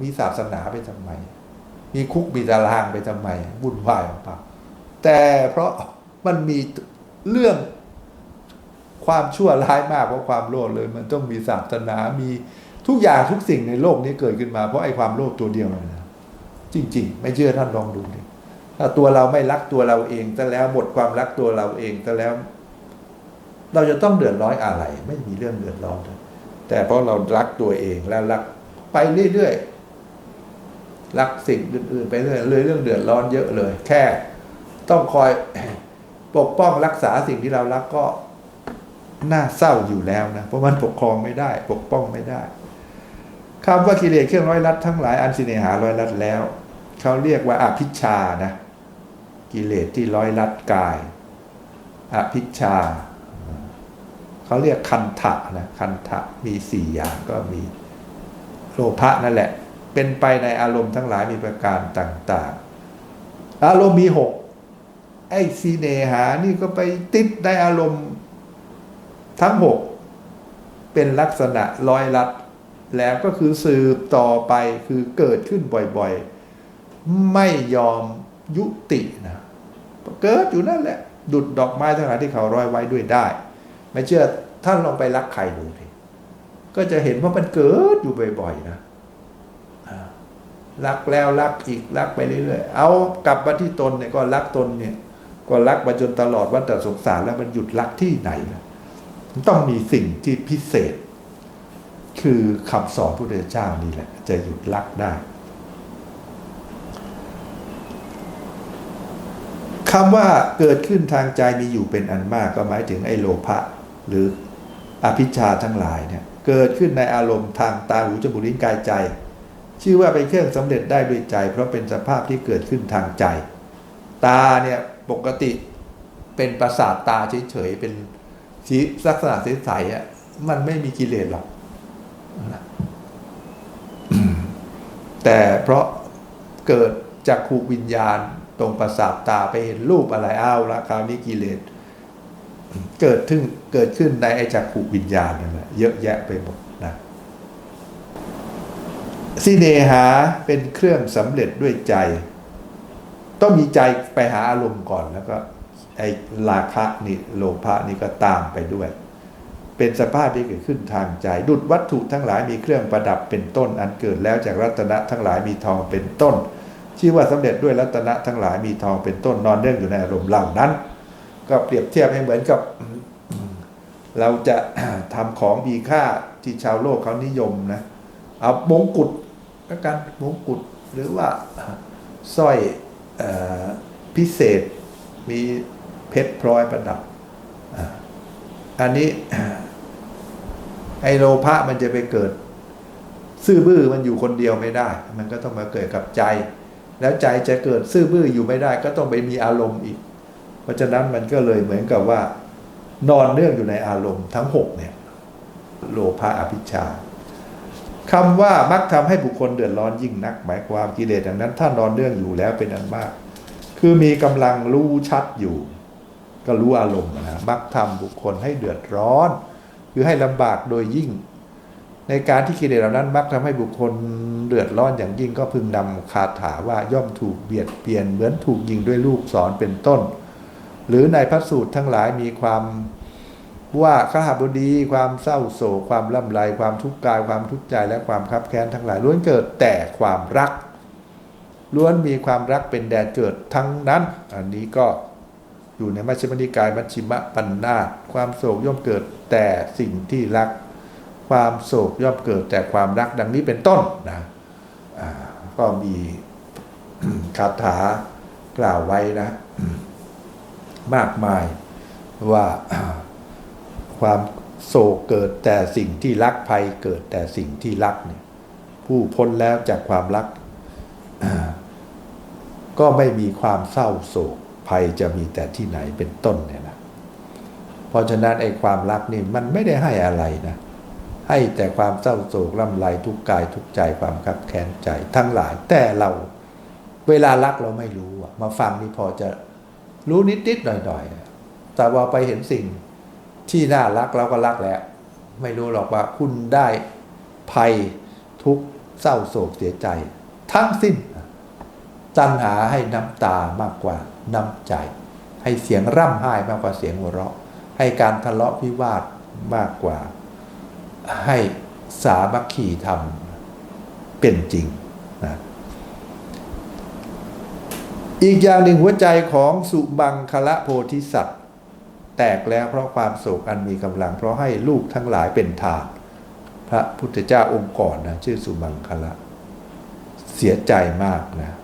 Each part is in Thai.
มีศาสนาไปทำไม มีคุกมีตารางไปทำไมวุ่นวายเปล่าแต่เพราะมันมีเรื่องความชั่วร้ายมากเพราะความโลภเลย มันต้องมีศาสนา มีทุกอย่างทุกสิ่งในโลกนี้เกิดขึ้นมาเพราะไอ้ความโลภตัวเดียวนั่นะจริง ๆ ไม่เชื่อท่านลองดูดิถ้าตัวเราไม่รักตัวเราเองซะแล้วหมดความรักตัวเราเองซะแล้ว เราจะต้องเดือดร้อนอะไร ไม่มีเรื่องเดือดร้อนเลยแต่เพราะเรารักตัวเองแล้วรักไปเรื่อยๆ รักสิ่งอื่น ๆ ไปเรื่อยเลยเรื่องเดือดร้อนเยอะเลย แค่ต้องคอยปกป้องรักษาสิ่งที่เรารักก็น่าเศร้าอยู่แล้วนะเพราะมันปกครองไม่ได้ ปกป้องไม่ได้คำว่ากิเลสเครื่องร้อยลัดทั้งหลายอันสิเนหาร้อยลัดแล้วเขาเรียกว่าอภิชานะกิเลสที่ร้อยลัดกาย อภิชาเขาเรียกคันทะนะคันทะมีสี่อย่างก็มีโลภะนั่นแหละ เป็นไปในอารมณ์ทั้งหลายมีประการต่าง ๆ อารมณ์มีหกไอ้สีเนหานี่ก็ไปติดในอารมณ์ทั้งหกเป็นลักษณะร้อยลัด แล้วก็คือสืบต่อไปคือเกิดขึ้นบ่อยๆ ไม่ยอมยุตินะเกิดอยู่นั่นแหละ ดุดดอกไม้ทั้งหลายที่เขาร้อยไว้ด้วยได้ ไม่เชื่อท่านลองไปรักใครดูทีก็จะเห็นว่ามันเกิดอยู่บ่อยๆนะ รักแล้วรักอีกรักไปเรื่อยๆ เอากลับมาที่ตนเนี่ยก็รักตนเนี่ย ก็รักมาจนตลอดวัฏสงสารแล้วมันหยุดรักที่ไหนล่ะมันต้องมีสิ่งที่พิเศษ คือคำสอนพระพุทธเจ้านี่แหละ จะหยุดรักได้คำว่าเกิดขึ้นทางใจมีอยู่เป็นอันมากก็หมายถึงไอ้โลภะหรืออภิชาทั้งหลายเนี่ย เกิดขึ้นในอารมณ์ทางตาหูจมูกลิ้นกายใจ ชื่อว่าเป็นเครื่องสำเร็จได้ด้วยใจ เพราะเป็นสภาพที่เกิดขึ้นทางใจ ตาเนี่ยปกติเป็นประสาทตาเฉยๆเป็นสีลักษณะใสๆอะมันไม่มีกิเลสหรอกแต่เพราะเกิดจากขูวิญญาณตรงประสาทตาไปเห็นรูปอะไรอ้าวละคราวนี้กิเลสเกิดขึ้นเกิดขึ้นในไอ้จักขูวิญญาณนั่นแหละเยอะแยะไปหมดนะ สิเนหาเป็นเครื่องสำเร็จด้วยใจ ต้องมีใจไปหาอารมณ์ก่อนแล้วก็ไอ้ราคะนี่โลภะนี่ก็ตามไปด้วย เป็นสภาพที่เกิดขึ้นทางใจ ดุดวัตถุทั้งหลายมีเครื่องประดับเป็นต้น อันเกิดแล้วจากรัตนะทั้งหลายมีทองเป็นต้น ชื่อว่าสำเร็จด้วยรัตนะทั้งหลายมีทองเป็นต้นนอนเนื่องอยู่ในอารมณ์เหล่านั้น ก็เปรียบเทียบให้เหมือนกับ เราจะทำของมีค่าที่ชาวโลกเขานิยมนะเอามงกุฎ ก็กันมงกุฎหรือว่าสร้อยอพิเศษมีเพชรพลอยประดับ อันนี้ไอโลภะมันจะไปเกิด ซื่อบื้อมันอยู่คนเดียวไม่ได้ มันก็ต้องมาเกิดกับใจ แล้วใจจะเกิดซื่อบื้ออยู่ไม่ได้ ก็ต้องไปมีอารมณ์อีก เพราะฉะนั้นมันก็เลยเหมือนกับว่า นอนเนื่องอยู่ในอารมณ์ทั้งหกเนี่ย โลภะอภิชา คำว่ามักทำให้บุคคลเดือดร้อนยิ่งนัก หมายความกิเลสดังนั้นถ้านอนเนื่องอยู่แล้วเป็นอันมาก คือมีกำลังรู้ชัดอยู่ ก็รู้อารมณ์นะมักทำบุคคลให้เดือดร้อน คือให้ลำบากโดยยิ่ง ในการที่กิเลสเหล่านั้นมักทำให้บุคคลเดือดร้อนอย่างยิ่งก็พึงนำคาถาว่าย่อมถูกเบียดเบียนเหมือนถูกยิงด้วยลูกศรเป็นต้น หรือในพระสูตรทั้งหลายมีความ ว่าขหบดีความเศร้าโศกความล่ำไรความทุกข์กายความทุกข์ใจและความคับแค้นทั้งหลายล้วนเกิดแต่ความรัก ล้วนมีความรักเป็นแดนเกิดทั้งนั้น อันนี้ก็อยู่ในมัชฌิมนิกายมัชฌิมปัญนาตความโศกย่อมเกิดแต่สิ่งที่รัก ความโศกย่อมเกิดแต่ความรักดังนี้เป็นต้นนะก็มีคาถากล่าวไว้นะ มากมายว่า ความโศกเกิดแต่สิ่งที่รักภัยเกิดแต่สิ่งที่รักเนี่ยผู้พ้นแล้วจากความรัก ก็ไม่มีความเศร้าโศกภัยจะมีแต่ที่ไหนเป็นต้นเนี่ยนะเพราะฉะนั้นไอ้ความรักนี่มันไม่ได้ให้อะไรนะ ให้แต่ความเศร้าโศกล่ำไรทุกกายทุกใจความคับแค้นใจทั้งหลายแต่เราเวลารักเราไม่รู้มาฟังนี่พอจะรู้นิดๆหน่อยๆแต่ว่าไปเห็นสิ่ง ที่น่ารักเราก็รักแล้วไม่รู้หรอกว่าคุณได้ภัยทุกเศร้าโศกเสียใจ ทั้งสิ้น ตัณหาให้น้ำตามากกว่าน้ำใจ ให้เสียงร่ำไห้มากกว่าเสียงหัวเราะ ให้การทะเลาะวิวาทมากกว่า ให้สามัคคีธรรมเป็นจริงนะอีกอย่างหนึ่งหัวใจของสุบังคละโพธิสัตว์ แตกแล้วเพราะความโศกอันมีกำลัง เพราะให้ลูกทั้งหลายเป็นทานพระพุทธเจ้าองค์ก่อนนะชื่อสุบังคละ เสียใจมากนะ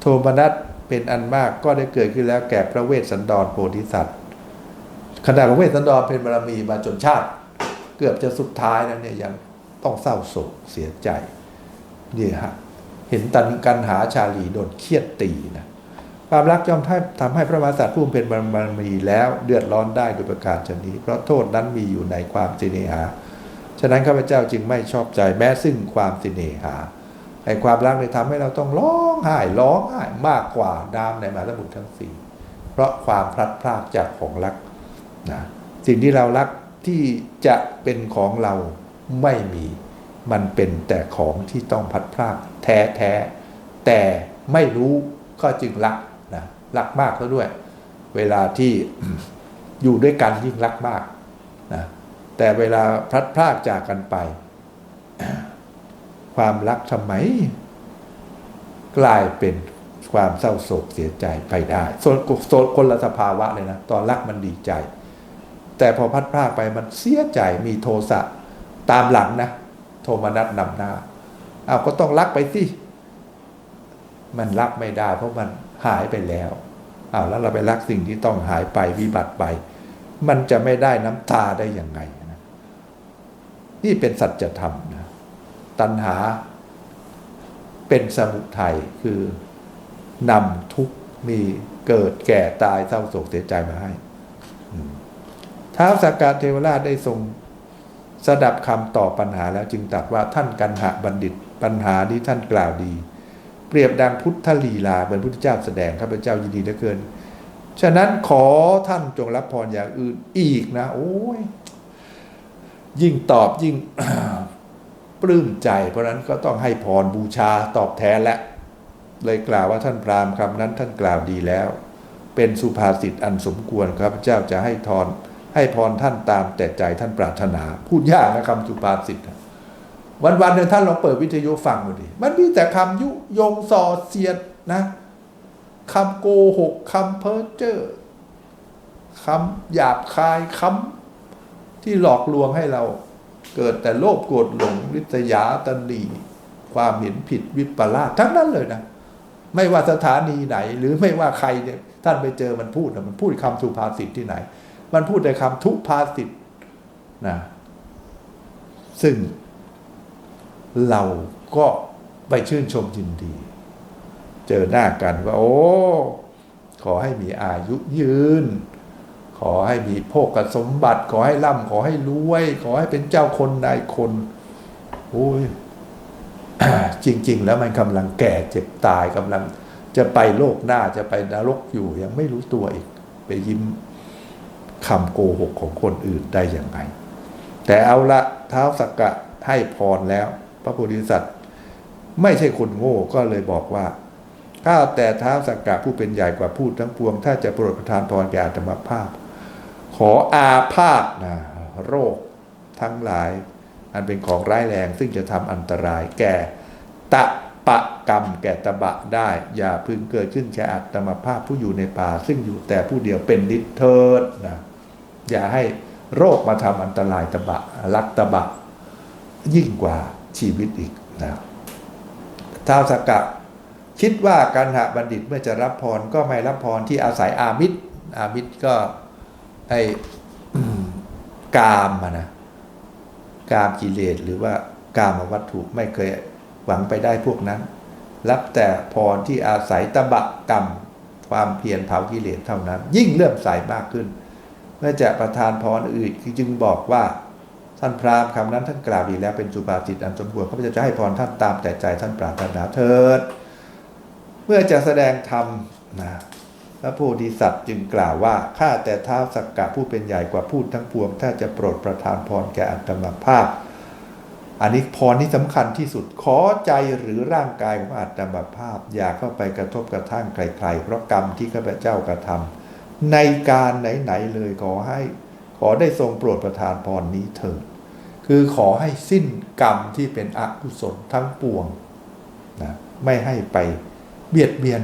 โทมนัสเป็นอันมากก็ได้เกิดขึ้นแล้วแก่พระเวสสันดรโพธิสัตว์ขณะพระเวสสันดรเป็นบารมีมาจนชาติ เกือบจะสุดท้ายแล้วเนี่ยยังต้องเศร้าโศกเสียใจนี่ฮะเห็นตันกันหาชาลีโดนเครียดตีนะ ความรักย่อมทำให้พระมหากษัตริย์ผู้เป็นบารมีแล้วเดือดร้อนได้โดยประการชนี้ เพราะโทษนั้นมีอยู่ในความสิเนหา ฉะนั้นข้าพเจ้าจึงไม่ชอบใจแม้ซึ่งความสิเนหาไอ้ความรักเนี่ยทำให้เราต้องร้องไห้ร้องไห้มากกว่าน้ำในมหาสมุทรทั้งสี่เพราะความพลัดพรากจากของรักนะสิ่งที่เรารักที่จะเป็นของเราไม่มีมันเป็นแต่ของที่ต้องพัดพรากแท้แท้แต่ไม่รู้ก็จึงรัก นะรักมากแล้วด้วย เวลาที่อยู่ด้วยกันยิ่งรักมากนะแต่เวลาพลัดพรากจากกันไป ความรักทำไม กลายเป็นความเศร้าโศกเสียใจไปได้โซนโซนคนละสภาวะเลยนะ ตอนรักมันดีใจ แต่พอพัดพรากไปมันเสียใจมีโทสะตามหลังนะ โทมนัสนำหน้าเอาก็ต้องรักไปสิมันรักไม่ได้เพราะมัน หายไปแล้วอ้าวแล้วเราไปรักสิ่งที่ต้องหายไปวิบัติไป มันจะไม่ได้น้ำตาได้ยังไงนะนี่เป็นสัจธรรมนะตัณหาเป็นสมุทัยคือนำทุกมีเกิดแก่ตายเศร้าโศกเสียใจมาให้ท้าวสักกะเทวราชได้ทรงสดับคำตอบปัญหาแล้วจึงตรัสว่าท่านกันหะบัณฑิตปัญหานี้ท่านกล่าวดี เปรียบดังพุทธลีลาเหมือนพุทธเจ้าแสดงข้าพเจ้ายินดีเหลือเกิน ฉะนั้นขอท่านจงรับพรอย่างอื่นอีกนะ โอ้ยยิ่งตอบยิ่งปลื้มใจ เพราะนั้นก็ต้องให้พรบูชาตอบแทนและ เลยกล่าวว่าท่านพราหมณ์คำนั้นท่านกล่าวดีแล้ว เป็นสุภาษิตอันสมควรครับพเจ้าจะให้ทอนให้พรท่านตามแต่ใจท่านปรารถนา พูดยากนะคำสุภาษิต วันๆหนึ่งท่านลองเปิดวิทยุฟังดูดิมันมีแต่คำยุยงส่อเสียดนะคำโกหกคำเพ้อเจ้อคำหยาบคายคำที่หลอกลวงให้เรา เกิดแต่โลภโกรธหลงวิทยาตันดีความเห็นผิดวิปลาสทั้งนั้นเลยนะไม่ว่าสถานีไหน หรือไม่ว่าใครเนี่ยท่านไปเจอมันพูดนะมันพูดคำสุภาษิตที่ไหน มันพูดแต่คำทุพภาษิตนะซึ่ง เราก็ไปชื่นชมยินดี เจอหน้ากันว่า โอ้ ขอให้มีอายุยืน ขอให้มีโภคสมบัติ ขอให้ร่ำขอให้รวย ขอให้เป็นเจ้าคนนายคนโอ้ยจริง ๆ แล้วมันกำลังแก่เจ็บตายกำลังจะไปโลกหน้าจะไปนรกอยู่ยังไม่รู้ตัวอีก ไปยิ้มคำโกหกของคนอื่นได้อย่างไง แต่เอาละเท้าสักกะให้พรแล้ว พระโพธิสัตว์ ไม่ใช่คนโง่ก็เลยบอกว่าข้าแต่เท้าสักกะผู้เป็นใหญ่กว่าพูดทั้งปวง ถ้าจะโปรดประทานพรแก่อาตมาภาพ ขออาพาธนะโรคทั้งหลาย อันเป็นของร้ายแรงซึ่งจะทำอันตรายแก่ตะปะกรรมแก่ตะบะได้ อย่าพึงเกิดขึ้นแก่อัตมาภาพผู้อยู่ในป่า ซึ่งอยู่แต่ผู้เดียวเป็นนิเทิดนะอย่าให้โรคมาทำอันตรายตะบะรักตะบะ ยิ่งกว่า ชีวิตอีกนะท้าวสกกะคิดว่าการหาบัณฑิตเมื่อจะรับพรก็ไม่รับพรที่อาศัยอามิตร อามิตรก็ไอ้กามนะกามกิเลสหรือว่ากามวัตถุไม่เคยหวังไปได้พวกนั้น รับแต่พรที่อาศัยตบะกรรม ความเพียรเผากิเลสเท่านั้น ยิ่งเลื่อมใสมากขึ้น เมื่อจะประทานพรอื่นจึงบอกว่า ท่านพราหมณ์คำนั้นท่านกล่าวดีแล้วเป็นสุภาษิตอันสมควรข้าพเจ้าจะให้พรท่านตามแต่ใจท่านปรารถนาเถิด เมื่อจะแสดงธรรมนะพระโพธิสัตว์จึงกล่าวว่าข้าแต่ท้าวสักกะผู้เป็นใหญ่กว่าพูดทั้งปวง ถ้าจะโปรดประทานพรแก่อัตมาภาพ อันนี้พรที่สำคัญที่สุดขอใจหรือร่างกายของอาตมาภาพ อย่าเข้าไปกระทบกระทั่งใครๆเพราะกรรมที่ข้าพเจ้ากระทำในการไหนๆเลยขอให้ ขอได้ทรงโปรดประทานพรนี้เถิด คือขอให้สิ้นกรรมที่เป็นอกุศลทั้งปวงนะไม่ให้ไปเบียดเบียน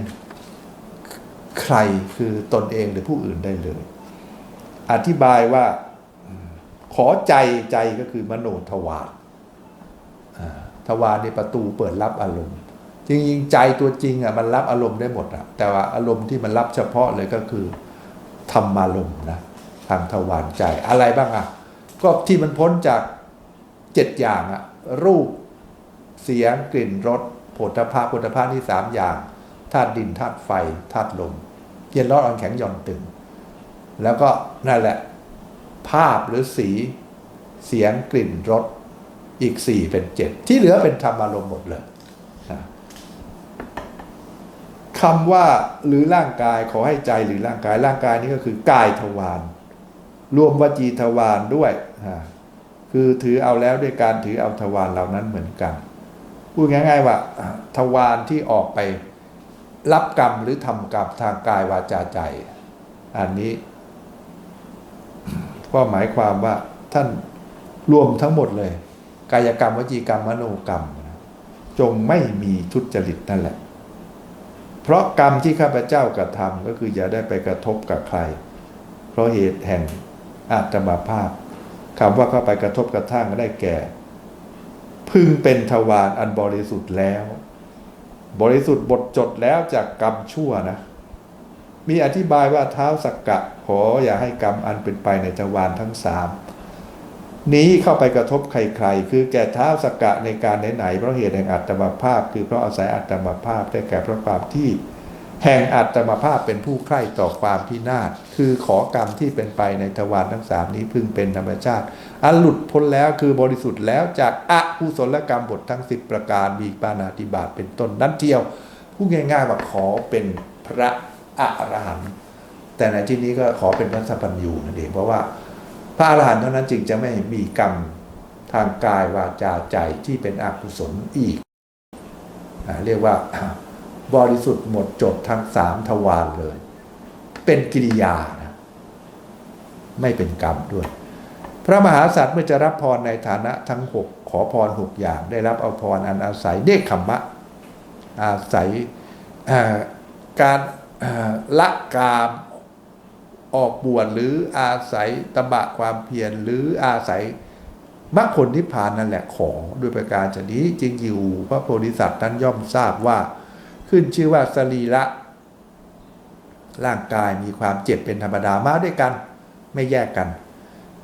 ใครคือตนเองหรือผู้อื่นได้เลย อธิบายว่าขอใจใจก็คือมโนทวารอ่าทวารในประตูเปิดรับอารมณ์จริงๆใจตัวจริงอะมันรับอารมณ์ได้หมดอะแต่ว่าอารมณ์ที่มันรับเฉพาะเลยก็คือธรรมารมณ์นะทางทวารใจอะไรบ้างอะก็ที่มันพ้นจาก เจ็ดอย่างอะรูปเสียงกลิ่นรสผฏฐัพพะผฏฐัพพะนี่สามอย่างธาตุดินธาตุไฟธาตุลมเย็นร้อนอ่อนแข็งหย่อนตึง แล้วก็นั่นแหละ ภาพหรือสี เสียงกลิ่นรสอีกสี่เป็นเจ็ดที่เหลือเป็นธรรมารมณ์หมดเลยคำว่าหรือร่างกายขอให้ใจหรือร่างกายร่างกายนี้ก็คือกายทวารรวมวจีทวารด้วยอ่า คือถือเอาแล้วด้วยการถือเอาทวารเหล่านั้นเหมือนกัน พูดง่าย ๆ ว่าทวารที่ออกไปรับกรรมหรือทำกรรมทางกายวาจาใจ อันนี้ ก็หมายความว่าท่านรวมทั้งหมดเลย กายกรรมวจีกรรมมโนกรรม จงไม่มีทุจริตนั่นแหละ เพราะกรรมที่ข้าพเจ้ากระทำก็คืออย่าได้ไปกระทบกับใคร เพราะเหตุแห่งอาตมาภาพ คำว่าเข้าไปกระทบกระทั่งก็ได้แก่ พึงเป็นทวารอันบริสุทธิ์แล้ว บริสุทธิ์บทจดแล้วจากกรรมชั่วนะ มีอธิบายว่าเท้าสักกะ ขออย่าให้กรรมอันเป็นไปในทวารทั้งสามนี้เข้าไปกระทบใครๆ คือแก่เท้าสักกะในการไหนๆเพราะเหตุแห่งอัตมาภาพ คือเพราะอาศัยอัตมาภาพได้แก่เพราะความที่ แห่งอัตมาภาพเป็นผู้ใคร่ต่อความพินาศคือขอกรรมที่เป็นไปในทวารทั้งสามนี้พึงเป็นธรรมชาติ อันหลุดพ้นแล้วคือบริสุทธิ์แล้วจากอกุศลกรรมบททั้งสิบประการมีปานาติบาตเป็นต้นนั้นเทียวพูดง่ายๆว่าขอเป็นพระอรหันต์แต่ในที่นี้ก็ขอเป็นพระสัพพัญญูนั่นเองเพราะว่าพระอรหันต์เท่านั้นจึงจะไม่มีกรรมทางกายวาจาใจที่เป็นอกุศลอีกอเรียกว่า บริสุทธิ์หมดจดทั้งสามทวารเลย เป็นกิริยานะไม่เป็นกรรมด้วย พระมหาสัตว์เมื่อจะรับพรในฐานะทั้งหกขอพรหกอย่าง ได้รับเอาพรอันอาศัยเนคขมมะ อาศัยการละกามออกบวชหรืออาศัยตบะความเพียรหรืออาศัยมรรคผลนิพพานนั่นแหละขอด้วยประการชนี้จริงอยู่พระโพธิสัตว์นั้นย่อมทราบว่า ขึ้นชื่อว่าสรีระร่างกายมีความเจ็บเป็นธรรมดามาด้วยกัน ไม่แยกกัน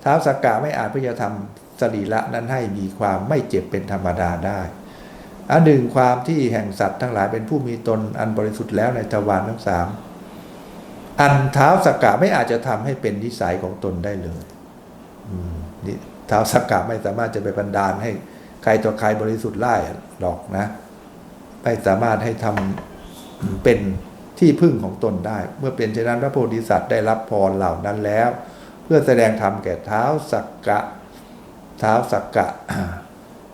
ท้าวสักกะไม่อาจเพื่อจะทำสรีระนั้นให้มีความไม่เจ็บเป็นธรรมดาได้อันหนึ่งความที่แห่งสัตว์ทั้งหลายเป็นผู้มีตนอันบริสุทธิ์แล้วในทวารทั้งสามอันเท้าวสักกะไม่อาจจะทำให้เป็นนิสัยของตนได้เลยนี่เท้าวสักกะไม่สามารถจะไปบันดาลให้ใครต่อใครบริสุทธิ์ได้หรอกนะ ไม่สามารถให้ทำเป็นที่พึ่งของตนได้ เมื่อเป็นเช่นนั้นพระโพธิสัตว์ได้รับพรเหล่านั้นแล้ว เพื่อแสดงธรรมแก่เท้าสักกะเท้าสักกะ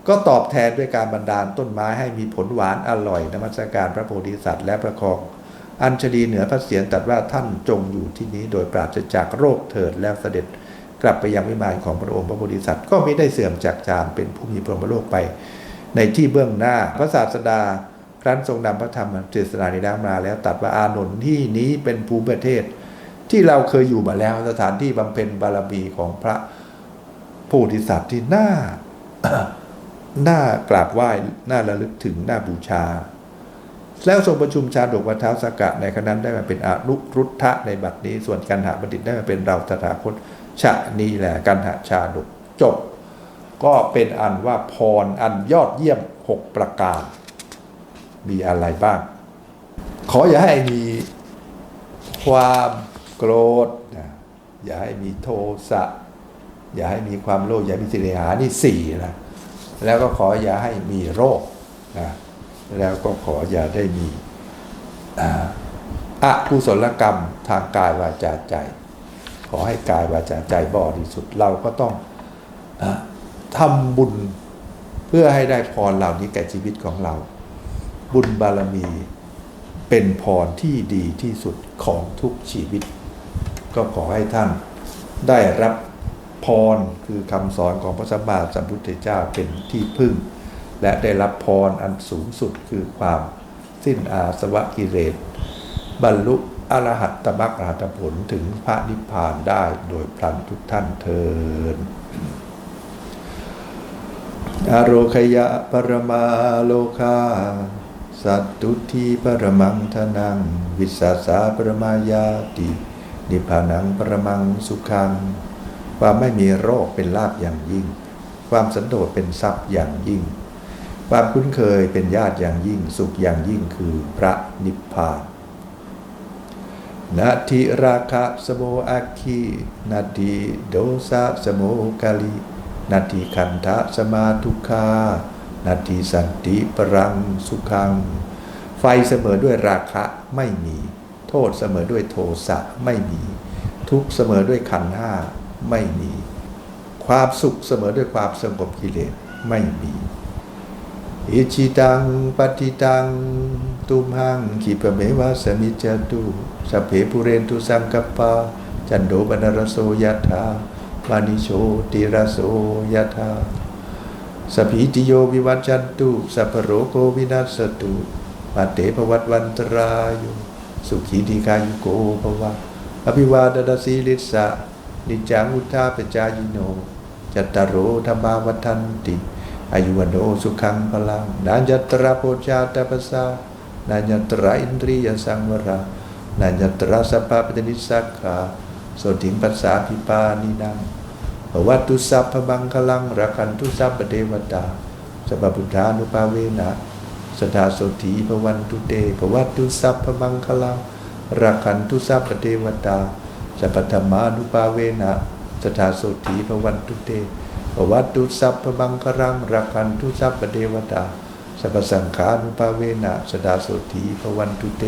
ก็ตอบแทนด้วยการบันดาลต้นไม้ให้มีผลหวานอร่อยนมัสการพระโพธิสัตว์และประคองอัญชลีเหนือพระเศียรตรัสว่าท่านจงอยู่ที่นี้ โดยปราศจากโรคเถิดแล้วเสด็จกลับไปยังวิมานของพระองค์พระโพธิสัตว์ก็ไม่ได้เสื่อมจากจานเป็นผู้มีพรหมโลกไป ในที่เบื้องหน้าพระศาสดา รั้นทรงนำพระธรรมเทศนาในน้ำมาแล้ว ตัดว่าอานนท์ที่นี้เป็นภูมิประเทศ ที่เราเคยอยู่มาแล้วสถานที่บำเพ็ญบารมีของพระโพธิสัตว์ที่น่าน่ากราบไหว้น่าระลึกถึงน่าบูชา แล้วทรงประชุมชาดกวัฏท้าสกกะในคณะนั้นได้มาเป็นอนุรุทธะในบัดนี้ ส่วนกันหาบัณฑิตได้มาเป็นเราตถาคตชะนี้แหละกันหาชาดกจบ ก็เป็นอันว่าพรอันยอดเยี่ยมหกประการ มีอะไรบ้าง ขออย่าให้มีความโกรธอย่าให้มีโทสะอย่าให้มีความโลภอย่าให้มีสิริหานี่สี่นะแล้วก็ขออย่าให้มีโรคนะแล้วก็ขออย่าได้มีอ่าอกุศลกรรมทางกายวาจาใจ ขอให้กายวาจาใจบริสุทธิ์เราก็ต้องอทำบุญเพื่อให้ได้พรเหล่านี้แก่ชีวิตของเรา บุญบารมีเป็นพรที่ดีที่สุดของทุกชีวิต ก็ขอให้ท่านได้รับพรคือคำสอนของพระสัมมาสัมพุทธเจ้าเป็นที่พึ่ง และได้รับพรอันสูงสุดคือความสิ้นอาสวะกิเลสบรรลุอรหัตตมรรคอรหัตผลถึงพระนิพพานได้โดยพลันทุกท่านเทินอโรคยะปรมาโลคา สัตตุทีปรมังทนัง วิสาสาปรมายาตินิพพานังปรมังสุขัง ความไม่มีโรคเป็นลาภอย่างยิ่ง ความสันโดษเป็นทรัพย์อย่างยิ่ง ความคุ้นเคยเป็นญาติอย่างยิ่ง สุขอย่างยิ่งคือพระนิพพานนาทิราคะสโมอัคคีนาทีโดสะสโมกาลินาทีคันทะสมาทุคา นาทีสันติปรังสุขัง ไฟเสมอด้วยราคะไม่มี โทษเสมอด้วยโทสะไม่มี ทุกข์เสมอด้วยขันธ์ห้าไม่มี ความสุขเสมอด้วยความสงบกิเลสไม่มีอิชิตังปฏิตังตุมหังขีปเมวะสมิจจตุสัพเพปุเรนตุสังกปปาจันโดปนรโสยถาวานิโชติรสโสยถา สพีติโยวิวัจจันตุสัพโรโกวินัสตุมาเตภวัตวันตรายโยสุขีดีกายุโกภวะอภิวาดดสีลิสะนิจังุทธาปจายโน จัตตารโรธรรมาวัฏันติ อายุวันโนสุขังพลังนัญญตระโพชาตปสสานัญญตระอินทรียสังวรานัญญตระสัพพะปฏินิสักขาโสติงปัสสาพิปานินัง วัตตุสัพพบังคลังรักันตุสัพพเทวตาสัพพุทธานุภาเวนะสทาโสถีภวันตุเตภวัตตุสัพพบังคลังรักันตุสัพพเทวตาสัพพธรรมานุภาเวนะสทาโสถีภวันตุเตปวัตตุสัพพบังครังรักันตุสัพพเทวตาสัพพสังขานุภาเวนะสดาโสถีพวันตุเต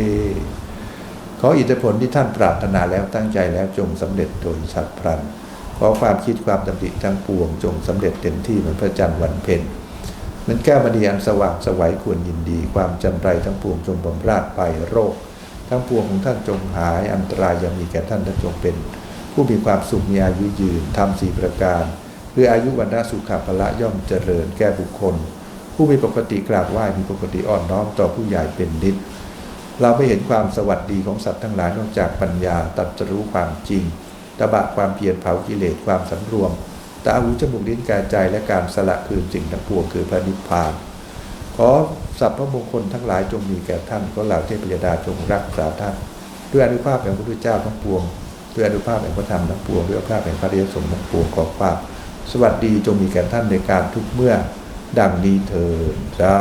ขออิทธิผลที่ท่านปรารถนาแล้วตั้งใจแล้วจงสำเร็จโดยฉับพลัน ขอความคิดความดำริทั้งปวงจงสำเร็จเต็มที่เหมือนพระจันทร์วันเพ็ญมือนแก้วมณีอันสว่างสวัยควรยินดี ความจำไรทั้งปวงจงบำราดไปโรค ทั้งปวงของท่านจงหายอันตรายยังมีแก่ท่านและจงเป็น ผู้มีความสุขมีอายุยืนทำสี่ประการคืออายุวันนาสุขภละย่อมเจริญแก่บุคคล ผู้มีปกติกราบไหว้มีปกติอ่อนน้อมต่อผู้ใหญ่เป็นนิด เราไม่เห็นความสวัสดีของสัตว์ทั้งหลายนอกจากปัญญาตัดจะรู้ความจริง ตบะความเพียรเผากิเลสความสำรวม ตาหูจมูกลิ้นกายใจและการสละคืนสิ่งทั้งปวงคือพระนิพพาน ขอสัพพมงคลทั้งหลายจงมีแก่ท่านขอเหล่าเทพยดาจงรักษาท่าน ด้วยอนุภาพแห่งพระพุทธเจ้าทั้งปวง ด้วยอนุภาพแห่งพระธรรมทั้งปวง ด้วยอนุภาพแห่งพระเดชสมทั้งปวงขอความสวัสดีจงมีแก่ท่านในการทุกเมื่อ ดังนี้เถิดสา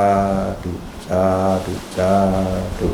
ธุสาธุสาธุ